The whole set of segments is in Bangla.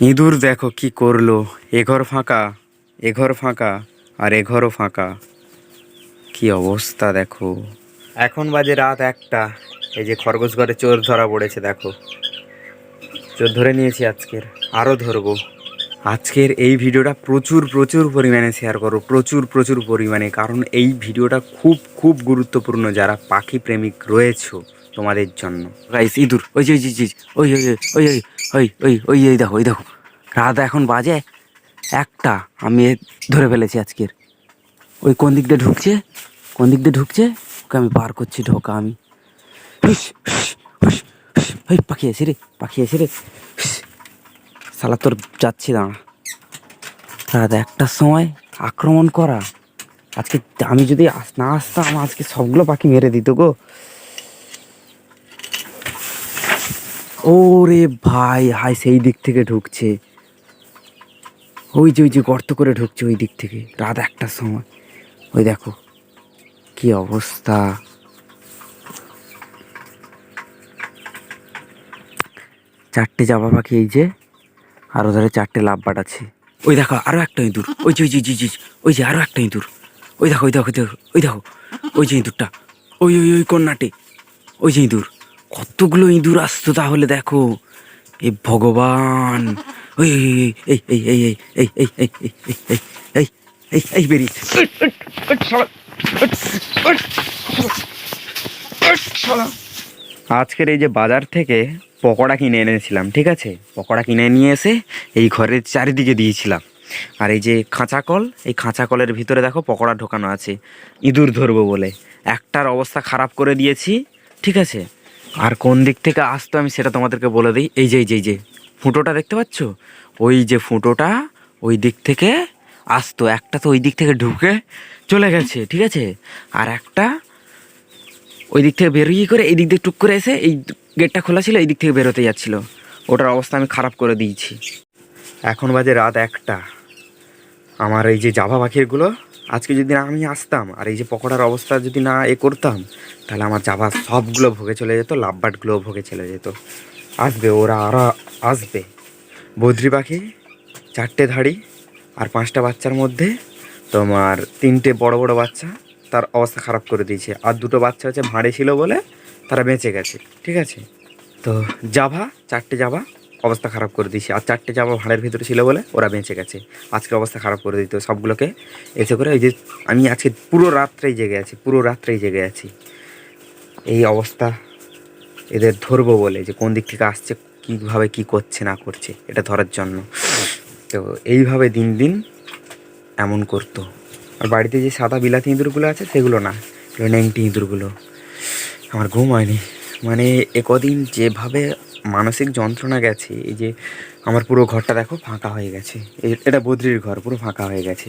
ইঁদুর দেখো কি করল। এ ঘর ফাঁকা, এ ঘর ফাঁকা, আর এ ঘরও ফাঁকা। কি অবস্থা দেখো। এখন বাজে রাত একটা, এই যে খরগোশ ঘরে চোর ধরা পড়েছে দেখো। চোর ধরে নিয়েছি আজকের আরও ধরবো। আজকের এই ভিডিওটা প্রচুর প্রচুর পরিমাণে শেয়ার করো প্রচুর প্রচুর পরিমাণে। কারণ এই ভিডিওটা খুব খুব গুরুত্বপূর্ণ যারা পাখি প্রেমিক রয়েছো। তোমাদের জন্য। রাইস, ইঁদুর, ওই ওই ওই ওই ওই ওই ওই ওই ওই ওই দেখো ওই দেখো। রাত এখন বাজে একটা, আমি ধরে ফেলেছি আজকের। ওই কোন দিক দিয়ে ঢুকছে? কোন দিক দিয়ে ঢুকছে? ওকে আমি বার করছি, ঢোকা আমি। ওই পাখি এসে রে, পাখি এসে রে। সালা তোর যাচ্ছি, দাঁড়া। রাত একটার সময় আক্রমণ করা। আজকে আমি যদি না আসতাম, আজকে সবগুলো পাখি মেরে দিত গো। ওরে ভাই হাই সেই দিক থেকে ঢুকছে। ওই যে ওই যে গর্ত করে ঢুকছে ওই দিক থেকে রাত একটার সময়। ওই দেখো কি অবস্থা। চারটে জামা পাখি এই যে আর ওধারে চারটে লাভবাট আছে। ওই দেখো আরও একটা ইঁদুর। ওই যে ওই যে জি যে, ওই যে আরও একটা ইঁদুর। ওই দেখো ওই দেখো ওই দেখো ওই যে ইঁদুরটা। ওই ওই ওই কন্যাটে। ওই যে ইঁদুর। কতগুলো ইঁদুর আসতো তাহলে দেখো এ ভগবান ওই এই এই এই এই এই এই এই এই এই এই এই এই এই বেরিয়ে আজকের এই যে বাজার থেকে পকোড়া কিনে এনেছিলাম ঠিক আছে পকোড়া কিনে নিয়ে এসে এই ঘরের চারিদিকে দিয়েছিলাম আর এই যে খাঁচা কল এই খাঁচা কলের ভিতরে দেখো পকোড়া ঢোকানো আছে ইঁদুর ধরবো বলে একটার অবস্থা খারাপ করে দিয়েছি ঠিক আছে আর কোন দিক থেকে আসতো আমি সেটা তোমাদেরকে বলে দিই। এই যে এই যে এই যে, ফুটোটা দেখতে পাচ্ছ? ওই যে ফুটোটা ওই দিক থেকে আসতো। একটা তো ওই দিক থেকে ঢুকে চলে গেছে, ঠিক আছে? আর একটা ওই দিক থেকে বেরিয়ে করে এই দিক দিয়ে টুক করে এসে এই গেটটা খোলা ছিল, এই দিক থেকে বেরোতে যাচ্ছিল। ওটার অবস্থা আমি খারাপ করে দিয়েছি। এখন বাজে রাত একটা। আমার এই যে জাভা পাখিরগুলো আজকে যদি না আমি আসতাম আর এই যে পকোড়ার অবস্থা যদি না এ করতাম, তাহলে আমার জাভা সবগুলো ভোগে চলে যেত লাভবাটগুলো ভোগে চলে যেত। আসবে ওরা আরও আসবে। বদ্রি পাখি, চারটে ধাড়ি আর পাঁচটা বাচ্চার মধ্যে তোমার তিনটে বড় বড় বাচ্চা তার অবস্থা খারাপ করে দিয়েছে। আর দুটো বাচ্চা হচ্ছে ভাঁড়ে ছিল বলে তারা বেঁচে গেছে। ঠিক আছে? তো জাভা চারটে জাভা অবস্থা খারাপ করে দিয়েছি। আর চারটে জাভা ভাঁড়ের ভিতরে ছিল বলে ওরা বেঁচে গেছে। আজকে অবস্থা খারাপ করে দিত সবগুলোকে। এসে করে ওই যে আমি আজকে পুরো রাত্রেই জেগে আছি, পুরো রাত্রেই জেগে আছি। এই অবস্থা এদের ধরবো বলে যে কোন দিক থেকে আসছে, কীভাবে কি করছে, না করছে, এটা ধরার জন্য। তো এইভাবে দিন দিন এমন করতো। আর বাড়িতে যে সাদা বিলাতি ইঁদুরগুলো আছে, সেগুলো না, এগুলো নেংটি ইঁদুরগুলো। আমার ঘুম হয়নি। মানে এ কদিন যেভাবে মানসিক যন্ত্রণা গেছে, এই যে আমার পুরো ঘরটা দেখো ফাঁকা হয়ে গেছে। এটা বদ্রির ঘর, পুরো ফাঁকা হয়ে গেছে।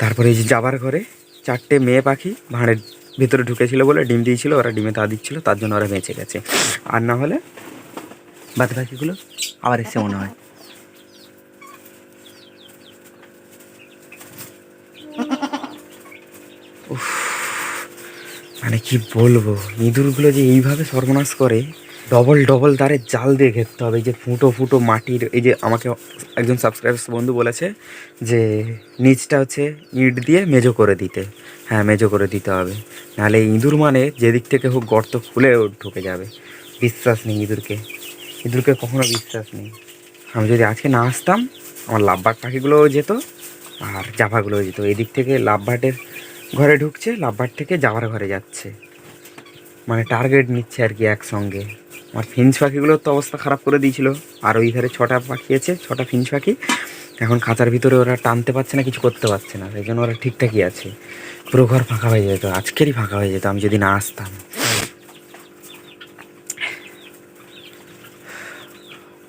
তারপরে এই যে যাবার ঘরে চারটে মেয়ে পাখি ভাঁড়ের ভিতরে ঢুকেছিল বলে ডিম দিয়েছিল, ওরা ডিমে তা দিচ্ছিল, তার জন্য ওরা বেঁচে গেছে। আর না হলে বাদ পাখিগুলো আবার এসে মনে হয়। মানে কি বলব? ইঁদুরগুলো যে এইভাবে সর্বনাশ করে ডবল ডবল তারে জাল দিয়ে ঘেরতে হবে। এই যে ফুটো ফুটো মাটির, এই যে আমাকে একজন সাবস্ক্রাইবার্স বন্ধু বলেছে যে, নিচটা হচ্ছে ইট দিয়ে মেজো করে দিতে। হ্যাঁ মেজো করে দিতে হবে। নাহলে ইঁদুর মানে যেদিক থেকে হোক গর্ত খুলে ঢুকে যাবে। বিশ্বাস নেই ইঁদুরকে। ইঁদুরকে কখনো বিশ্বাস নেই। আমি যদি আজকে না আসতাম, আমার লাভবাট পাখিগুলোও যেত আর জাভাগুলোও যেত। এদিক থেকে লাভবাটের ঘরে ঢুকছে, লাভবাট থেকে যাওয়ার ঘরে যাচ্ছে। মানে টার্গেট নিচ্ছে আর কি একসঙ্গে। আমার ফিঞ্চ পাখিগুলোর তো অবস্থা খারাপ করে দিয়েছিল। আর ওই ধারে ছটা পাখি আছে, ছটা ফিঞ্চ পাখি। এখন খাঁচার ভিতরে ওরা টানতে পারছে না, কিছু করতে পারছে না। সেই জন্য ওরা ঠিকঠাকই আছে। পুরো ঘর ফাঁকা হয়ে যেত, আজকেরই ফাঁকা হয়ে যেত, আমি যদি না আসতাম।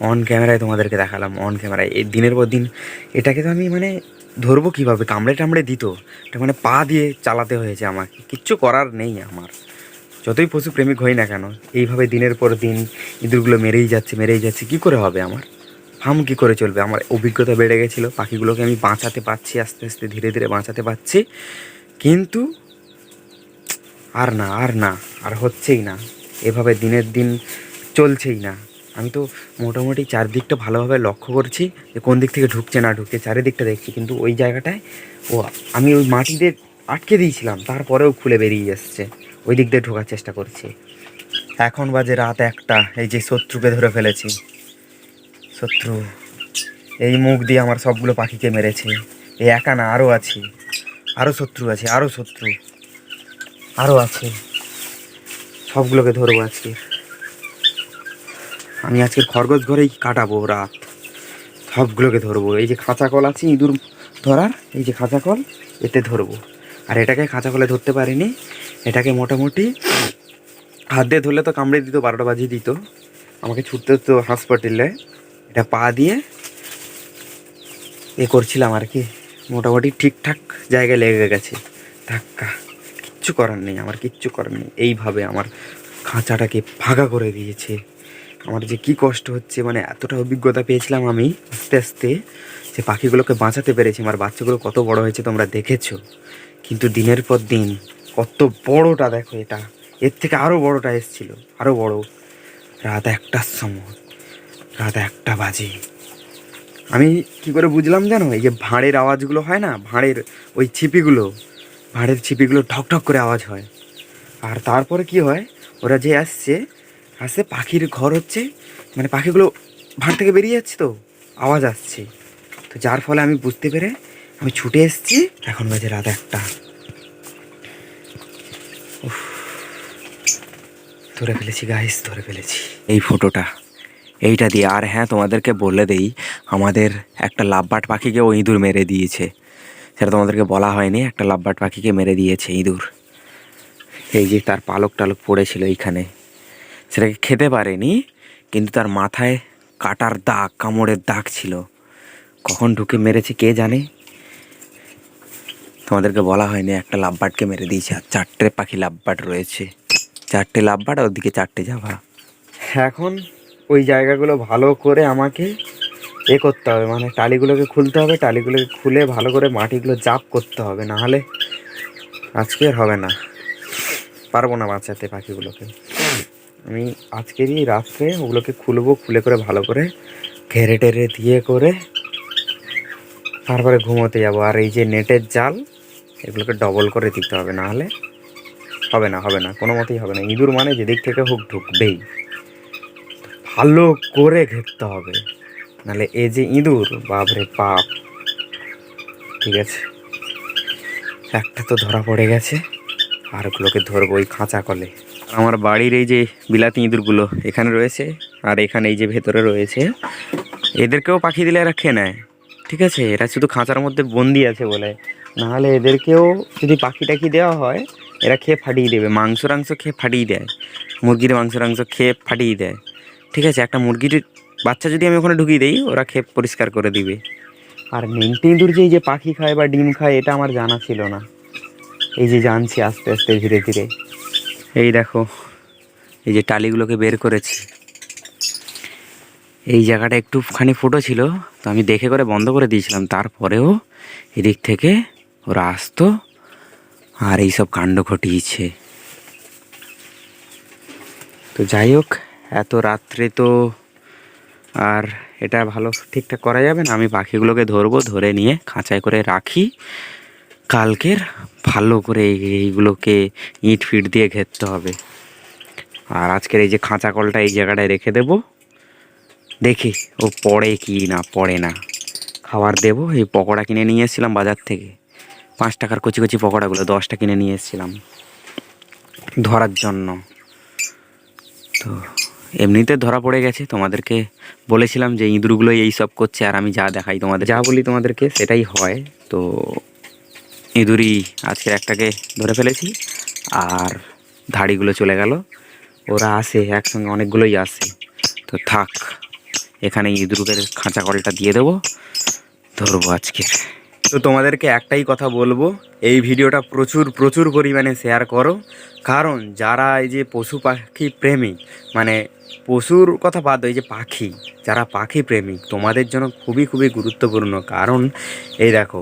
অন ক্যামেরায় তোমাদেরকে দেখালাম অন ক্যামেরায় এই দিনের পর দিন এটাকে তো আমি মানে ধরবো কীভাবে? কামড়ে টামড়ে দিত। এটা মানে পা দিয়ে চালাতে হয়েছে আমাকে। কিচ্ছু করার নেই আমার। যতই পশু প্রেমিক হই না কেন, এইভাবে দিনের পর দিন ইঁদুরগুলো মেরেই যাচ্ছে মেরেই যাচ্ছে, কী করে হবে আমার? ফার্ম কী করে চলবে? আমার অভিজ্ঞতা বেড়ে গেছিল, পাখিগুলোকে আমি বাঁচাতে পারছি, আস্তে আস্তে ধীরে ধীরে বাঁচাতে পারছি। কিন্তু আর না আর না, আর হচ্ছেই না। এভাবে দিনের দিন চলছেই না। আমি তো মোটামুটি চারদিকটা ভালোভাবে লক্ষ্য করছি যে কোন দিক থেকে ঢুকছে না ঢুকছে, চারিদিকটা দেখছি। কিন্তু ওই জায়গাটায় ও, আমি ওই মাটিতে আটকে দিয়েছিলাম, তারপরেও খুলে বেরিয়ে যাচ্ছে ওই দিক দিয়ে ঢোকার চেষ্টা করছি। এখন বাজে রাত একটা, এই যে শত্রুকে ধরে ফেলেছি। শত্রু, এই মুখ দিয়ে আমার সবগুলো পাখিকে মেরেছে। এই একা না, আরও আছে। আরও শত্রু আছে, আরও শত্রু। আরও আছে। সবগুলোকে ধরবো আজকে। আমি আজকের খরগোশ ঘরেই কাটাবো রাত। সবগুলোকে ধরবো। এই যে খাঁচা কল আছে ইঁদুর ধরার, এই যে খাঁচা কল, এতে ধরবো। আর এটাকে খাঁচা কলে ধরতে পারিনি। এটাকে মোটামুটি হাত দিয়ে ধরলে তো কামড়ে দিত, বারোটা বাজিয়ে দিত। আমাকে ছুটতে হতো হাসপাতালে। এটা পা দিয়ে এ করছিলাম আর কি। মোটামুটি ঠিকঠাক জায়গায় লেগে গেছে। ধাক্কা। কিচ্ছু করার নেই, আমার কিচ্ছু করার নেই। এইভাবে আমার খাঁচাটাকে ফাঁকা করে দিয়েছে। আমার যে কি কষ্ট হচ্ছে মানে এতটা অভিজ্ঞতা পেয়েছিলাম আমি আস্তে আস্তে যে পাখিগুলোকে বাঁচাতে পেরেছি। আমার বাচ্চাগুলো কত বড় হয়েছে তোমরা দেখেছ। কিন্তু দিনের পর দিন কত বড়টা দেখো এটা। এর থেকে আরও বড়টা এসছিল আরও বড়। রাত একটার সময়, রাত একটা বাজে। আমি কি করে বুঝলাম জানো? এই যে ভাঁড়ের আওয়াজগুলো হয় না, ভাঁড়ের ওই ছিপিগুলো, ভাঁড়ের ছিপিগুলো ঠক ঠক করে আওয়াজ হয়। আর তারপরে কি হয়? ওরা যে আসছে আসছে পাখির ঘর হচ্ছে মানে পাখিগুলো ভাঁড় থেকে বেরিয়ে যাচ্ছে তো, আওয়াজ আসছে। তো যার ফলে আমি বুঝতে পেরে আমি ছুটে এসেছি, এখন বাজে রাত একটা। ধরে ফেলেছি গাইস ধরে ফেলেছি। এই ফটোটা এইটা দিয়ে, আর হ্যাঁ তোমাদেরকে বলে দেই, আমাদের একটা লাভবাট পাখিকে ও ইঁদুর মেরে দিয়েছে। সেটা তোমাদেরকে বলা হয়নি, একটা লাভবাট পাখিকে মেরে দিয়েছে ইঁদুর। এই যে তার পালক টালক পড়েছিল এইখানে। সেটাকে খেতে পারেনি, কিন্তু তার মাথায় কাটার দাগ, কামড়ের দাগ ছিল। কখন ঢুকে মেরেছে কে জানে? তোমাদেরকে বলা হয়নি, একটা লাভবাটকে মেরে দিয়েছে। আর চারটে পাখি লাভবাট রয়েছে। চারটে লাভবাট, আর ওদিকে চারটে যাভা এখন ওই জায়গাগুলো ভালো করে আমাকে এ করতে হবে। মানে টালিগুলোকে খুলতে হবে। টালিগুলোকে খুলে ভালো করে মাটিগুলো জাপ করতে হবে। না হলে আজকে হবে না। পারব না বাঁচাতে পাখিগুলোকে। আমি আজকেরই রাত্রে ওগুলোকে খুলবো, খুলে করে ভালো করে ঘেরে টেরে দিয়ে করে তারপরে ঘুমোতে যাব। আর এই যে নেটের জাল এগুলোকে ডবল করে দিতে হবে, না হলে হবে না হবে না, কোনো মতেই হবে না। ইঁদুর মানে যেদিক থেকে হোক ঢুকবেই। ভালো করে ঘেরতে হবে, নাহলে এ যে ইঁদুর, বাপরে বাপ। ঠিক আছে? একটা তো ধরা পড়ে গেছে, আর ওগুলোকে ধরবো ওই খাঁচা কলে। আমার বাড়ির এই যে বিলাতি ইঁদুরগুলো এখানে রয়েছে, আর এখানে এই যে ভেতরে রয়েছে, এদেরকেও পাখি দিলে এরা খেয়ে নেয়। ঠিক আছে? এরা শুধু খাঁচার মধ্যে বন্দি আছে বলে নাহলে এদেরকেও যদি পাখি টাখি দেওয়া হয়, এরা খেয়ে ফাটিয়ে দেবে। মাংস টাংস খেয়ে ফাটিয়ে দেয়। মুরগির মাংস টাংস খেয়ে ফাটিয়ে দেয়। ঠিক আছে, একটা মুরগির বাচ্চা যদি আমি ওখানে ঢুকিয়ে দিই, ওরা খেয়ে পরিষ্কার করে দিবে। আর নেংটি ইঁদুর যে এই যে পাখি খায় বা ডিম খায়, এটা আমার জানা ছিল না। এই যে জানছি আস্তে আস্তে, ধীরে ধীরে। এই দেখো, এই যে টালিগুলোকে বের করেছি। এই জায়গাটা একটুখানি ফুটো ছিল, তো আমি দেখে করে বন্ধ করে দিয়েছিলাম। তারপরেও এদিক থেকে ওরা আসতো আর এইসব কাণ্ড ঘটিয়েছে। তো যাই হোক, এত রাত্রে তো আর এটা ভালো ঠিকঠাক করা যাবে না। আমি পাখিগুলোকে ধরবো, ধরে নিয়ে খাঁচায় করে রাখি। কালকের ভালো করে এই- এইগুলোকে ইট ফিট দিয়ে ঘেরতে হবে। আর আজকের এই যে খাঁচা কলটা এই জায়গাটায় রেখে দেবো। দেখি ও পড়ে কি না, পড়ে না। খাবার দেবো, এই পকোড়া কিনে নিয়ে এসেছিলাম বাজার থেকে। পাঁচ টাকার কচি কচি পকোড়াগুলো দশটা কিনে নিয়ে এসেছিলাম ধরার জন্য। তো এমনিতে ধরা পড়ে গেছে, তোমাদেরকে বলেছিলাম যে ইঁদুরগুলো এই সব করছে আর আমি যা দেখাই তোমাদের, যা বলি তোমাদেরকে সেটাই হয়। তো ইঁদুরই আজকের একটাকে ধরে ফেলেছি আর ধাড়িগুলো চলে গেল। ওরা আসে, একসঙ্গে অনেকগুলোই আসে। তো থাক এখানে ইঁদুরের খাঁচা কলটা দিয়ে দেবো। ধরবো আজকে তো তোমাদেরকে একটাই কথা বলব, এই ভিডিওটা প্রচুর প্রচুর পরিমাণে শেয়ার করো। কারণ যারা এই যে পশু পাখি প্রেমিক মানে পশুর কথা বাদ এই যে পাখি, যারা পাখি প্রেমিক তোমাদের জন্য খুবই খুবই গুরুত্বপূর্ণ। কারণ এই দেখো,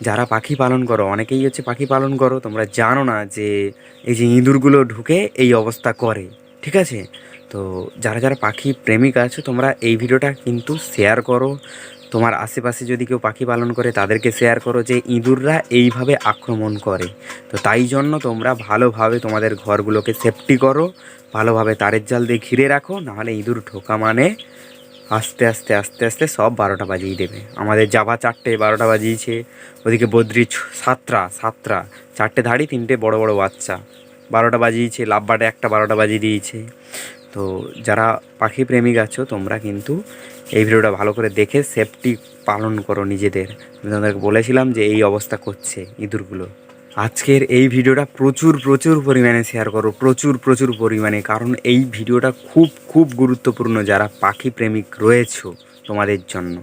যারা পাখি পালন করো, অনেকেই হচ্ছে পাখি পালন করো, তোমরা জানো না যে এই যে ইঁদুরগুলো ঢুকে এই অবস্থা করে, ঠিক আছে? তো যারা যারা পাখি প্রেমিক আছো, তোমরা এই ভিডিওটা কিন্তু শেয়ার করো। তোমার আশেপাশে যদি কেউ পাখি পালন করে, তাদেরকে শেয়ার করো যে ইঁদুররা এইভাবে আক্রমণ করে। তো তাই জন্য তোমরা ভালোভাবে তোমাদের ঘরগুলোকে সেফটি করো, ভালোভাবে তারের জাল দিয়ে ঘিরে রাখো, নাহলে ইঁদুর ঢোকা মানে আস্তে আস্তে আস্তে আস্তে সব বারোটা বাজিয়ে দেবে। আমাদের জাভা চারটে, বারোটা বাজিয়েছে। ওদিকে বদ্রি সাতটা সাতটা, চারটে ধাড়ি, তিনটে বড় বড় বাচ্চা। বারোটা বাজিয়েছে লাভবাটে একটা বারোটা বাজিয়ে দিয়েছে। তো যারা পাখি প্রেমিক আছো, তোমরা কিন্তু এই ভিডিওটা ভালো করে দেখে সেফটি পালন করো নিজেদের। আমি তোমাদেরকে বলেছিলাম যে এই অবস্থা করছে ইঁদুরগুলো। আজকের এই ভিডিওটা প্রচুর প্রচুর পরিমাণে শেয়ার করো প্রচুর প্রচুর পরিমাণে। কারণ এই ভিডিওটা খুব খুব গুরুত্বপূর্ণ যারা পাখি প্রেমিক রয়েছো তোমাদের জন্য।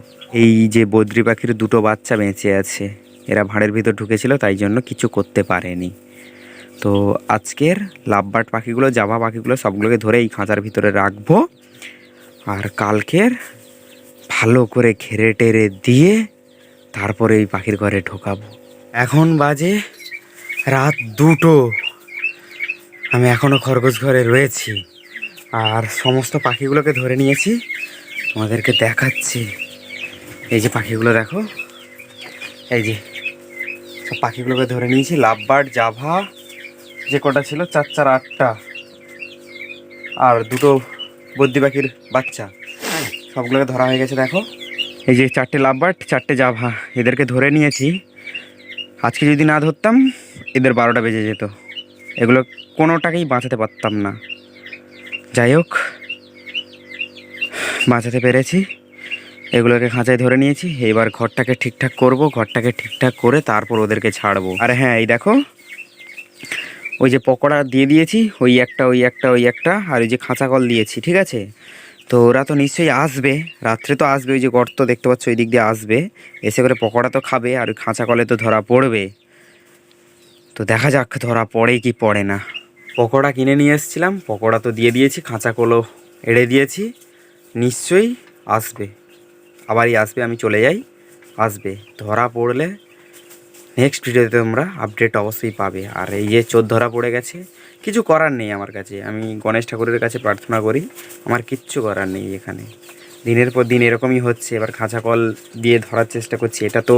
এই যে বদ্রি পাখির দুটো বাচ্চা বেঁচে আছে, এরা ভাঁড়ের ভিতর ঢুকেছিল, তাই জন্য কিছু করতে পারেনি। তো আজকের লাভবার্ড পাখিগুলো জাভা পাখিগুলো সবগুলোকে ধরে এই খাঁচার ভিতরে রাখব। আর কালকের ভালো করে ঘেরে টেরে দিয়ে তারপরে এই পাখির ঘরে ঢোকাবো। এখন বাজে রাত দুটো। আমি এখনও খরগোশ ঘরে রয়েছি। আর সমস্ত পাখিগুলোকে ধরে নিয়েছি। তোমাদেরকে দেখাচ্ছি। এই যে পাখিগুলো দেখো। এই যে সব পাখিগুলোকে ধরে নিয়েছি। লাভবার্ড, জাভা যে কটা ছিল, চার চার, আটটা। আর দুটো বদ্যি পাখির বাচ্চা। সবগুলোকে ধরা হয়ে গেছে, দেখো। এই যে চারটে লাভবার্ড, চারটে জাভা, এদেরকে ধরে নিয়েছি। আজকে যদি না ধরতাম, এদের বারোটা বেজে যেত। এগুলো কোনোটাকেই বাঁচাতে পারতাম না। যাই হোক, বাঁচাতে পেরেছি। এগুলোকে খাঁচায় ধরে নিয়েছি। এবার ঘরটাকে ঠিকঠাক করব, ঘরটাকে ঠিকঠাক করে তারপর ওদেরকে ছাড়বো। আর হ্যাঁ এই দেখো ওই যে পকোড়া দিয়ে দিয়েছি, ওই একটা ওই একটা ওই একটা, আর ওই যে খাঁচা কল দিয়েছি, ঠিক আছে? তো ওরা তো নিশ্চয়ই আসবে, রাত্রে তো আসবে, ওই যে গর্ত দেখতে পাচ্ছ, ওই দিক দিয়ে আসবে। এসে করে পকোড়া তো খাবে, আর ওই খাঁচা কলে তো ধরা পড়বে। তো দেখা যাক, ধরা পড়ে কি পড়ে না। পকোড়া কিনে নিয়ে এসেছিলাম, পকোড়া তো দিয়ে দিয়েছি, খাঁচা কলও এড়ে দিয়েছি। নিশ্চয়ই আসবে। আবারই আসবে, আমি চলে যাই, আসবে। ধরা পড়লে নেক্সট ভিডিওতে তোমরা আপডেট অবশ্যই পাবে। আর এই যে চোর ধরা পড়ে গেছে, কিছু করার নেই আমার কাছে। আমি গণেশ ঠাকুরের কাছে প্রার্থনা করি, আমার কিচ্ছু করার নেই এখানে। দিনের পর দিন এরকমই হচ্ছে, এবার খাঁচা কল দিয়ে ধরার চেষ্টা করছি। এটা তো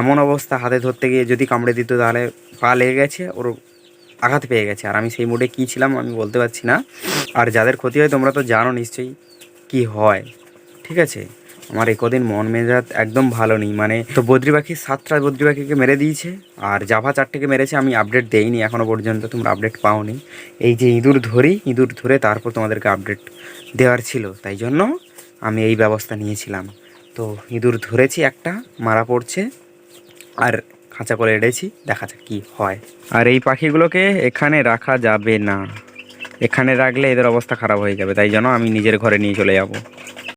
এমন অবস্থা, হাতে ধরতে গিয়ে যদি কামড়ে দিত তাহলে পা লেগে গেছে, ওর আঘাত পেয়ে গেছে। আর আমি সেই মুডে কী ছিলাম আমি বলতে পারছি না। আর যাদের ক্ষতি হয় তোমরা তো জানো নিশ্চয়ই কি হয়। ঠিক আছে? আমার এই কদিন মন মেজাজ একদম ভালো নেই মানে তো বদ্রি পাখি, সাতটা বদ্রি পাখিকে মেরে দিয়েছে, আর জাভা চারটেকে মেরেছে, আমি আপডেট দেইনি এখনও পর্যন্ত, তোমরা আপডেট পাওনি। এই যে ইঁদুর ধরি, ইঁদুর ধরে তারপর তোমাদেরকে আপডেট দেওয়ার ছিল, তাই জন্য আমি এই ব্যবস্থা নিয়েছিলাম। তো ইঁদুর ধরেছি একটা, মারা পড়ছে, আর খাঁচা করে এড়েছি দেখা যাক কী হয়। আর এই পাখিগুলোকে এখানে রাখা যাবে না। এখানে রাখলে এদের অবস্থা খারাপ হয়ে যাবে, তাই জন্য আমি নিজের ঘরে নিয়ে চলে যাব।